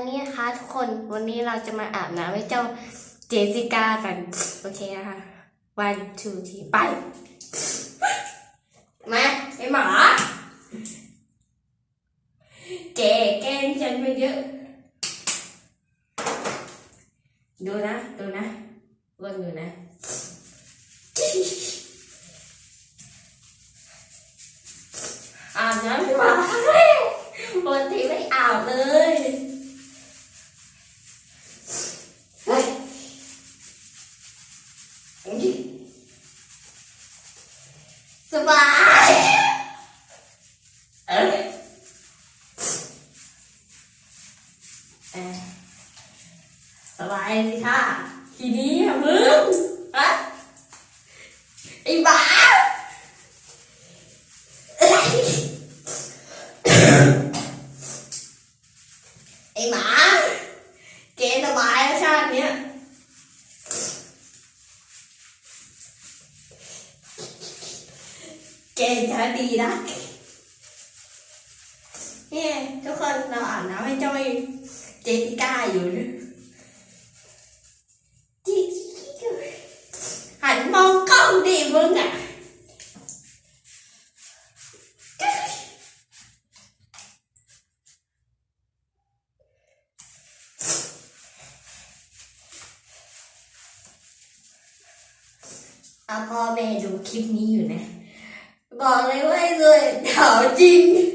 วันนี้นะคะทุกคนวันนี้เราจะมาอาบน้ำให้เจ้าเจสิก้ากัน โอเคนะคะ one two three ไป มาไอหมา เจแกงฉันไปเยอะ ดูนะ ดูนะวนดูนะ สบายสิค่ะ ทีนี้มึงอะไอ้บ้าไอ้หมาเจ๊สบายแล้ชาติเนี้ยเจ๊จะดีนะเนี่ยทุกคนเราอ่าบน้ำให้เจ้าเอง den Geier. Hạnh mong con đi Vương ạ. À, bò mẹ đủ kiếp ní rồi nè Bò lấy quay rồi, đảo chinh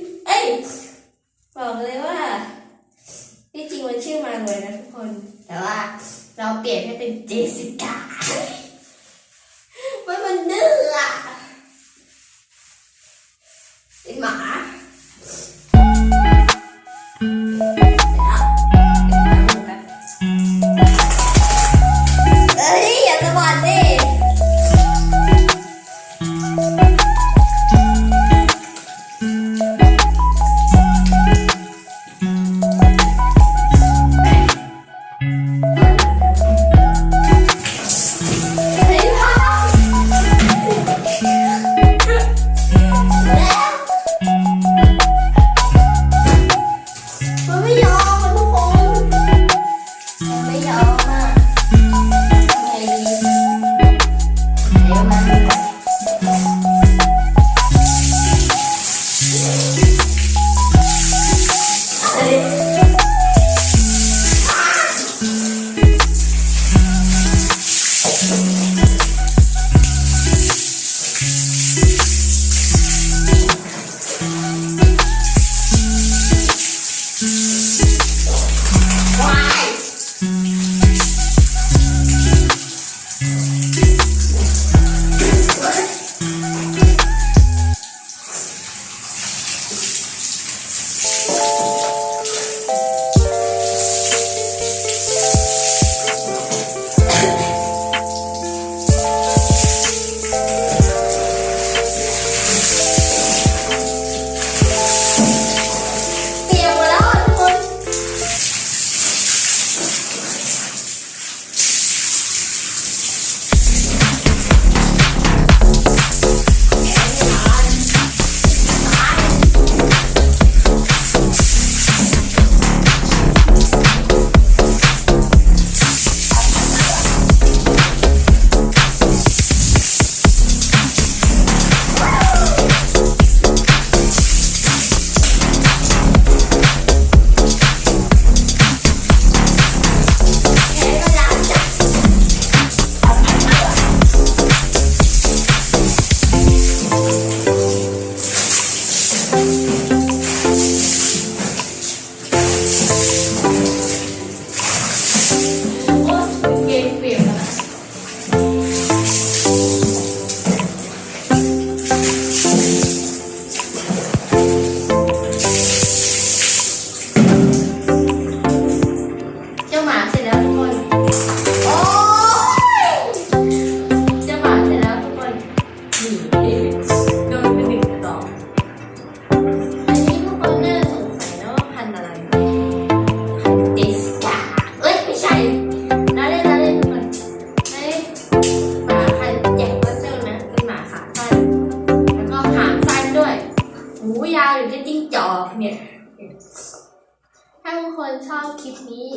คนชอบคลิปนี้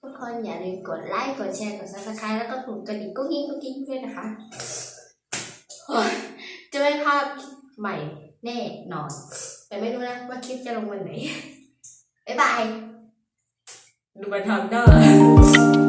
ทุกคนอย่าลืมกดไลค์ กดแชร์ กดซับสไครต์แล้วก็กดกระดิ่งกุ๊กกิ้งกุ้งกิ้งด้วยนะคะ จะไม่พลาดใหม่แน่นอน แต่ไม่รู้นะว่าคลิปจะลงวันไหน บ๊ายบาย ดูบันทำหน้า